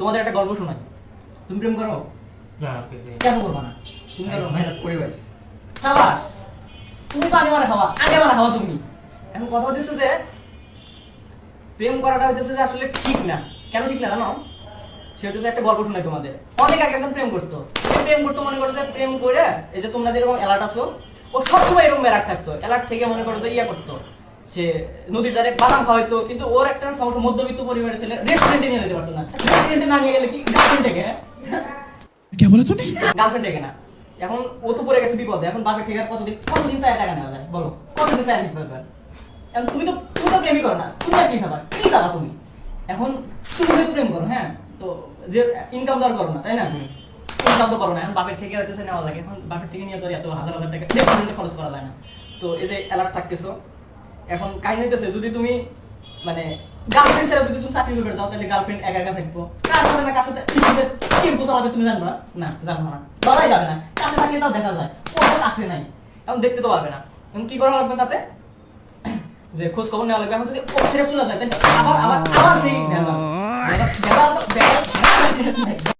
তোমাদের একটা গল্প শোনাই। তুমি প্রেম করো? না কেন করবা না? তুমি করো মেহনত করে ভাই সাবাস তুমি তো আগে মারা খাওয়া আগে মারা খাওয়া তুমি। এখন কথা হচ্ছে যে প্রেম করাটা হচ্ছে যে আসলে ঠিক না। কেন ঠিক না জানো? সে হচ্ছে একটা গল্প শোনাই তোমাদের। অনেক আগে একজন প্রেম করতো। প্রেম করতো মনে করো যে প্রেম করে এই যে তোমরা যেরকম অ্যালার্ট আছো ও সবসময় এরকম অ্যালার্ট থাকতো। অ্যালার্ট থেকে মনে করো যে ইয়া করতো। সে নদীর ধারে বাদাম খাওয়া হতো কিন্তু ওর একটা সমস্যা মধ্যবিত্ত পরিবারের ছেলে রেস্টুরেন্টে নিয়ে যেতে পারতো না। রেস্টুরেন্টে না নিয়ে গেলে কি গার্লফ্রেন্ড থেকে? কে বলে তুমি গার্লফ্রেন্ড থেকে না। এখন ও তো পড়ে গেছে বিপদে এখন বাপের থেকে কতদিন কতদিন চায় টাকা নেওয়া যায়? বলো কতদিন চায় নিতে পারবে এখন তুমি তো তুমি তো প্রেমই করো না। তুমি কি চাবা? কি চাবা তুমি? এখন তুমি তো প্রেম করো হ্যাঁ? তো যে ইনকাম তো আর করো না তাই না? ইনকাম তো করো না। এখন বাপের থেকে হচ্ছে নেওয়া লাগে। এখন বাপের থেকে নিয়ে তো এত হাজার হাজার টাকা খরচ করা যায় না। তো এই যে অ্যালার্ট থাকতেছো এখন কাহিনী হইতেছে, যদি তুমি মানে গার্লফ্রেন্ড ছাড়া যদি তুমি চাকরি করে যাও, তাহলে গার্লফ্রেন্ড একা একা থাকব। কার সাথে না, কার সাথে টেম্পো চালাবে তুমি না না। যাবে না। কাছে থাকলে তাও দেখা যায়। কাছে নাই। এখন দেখতে তো পারবে না। এখন কি করা লাগবে তাতে? যে খোঁজ খবর নেওয়া লাগবে। এখন যদি ও ছেড়ে চলে যায়, তাহলে আবার আবার আবার সেই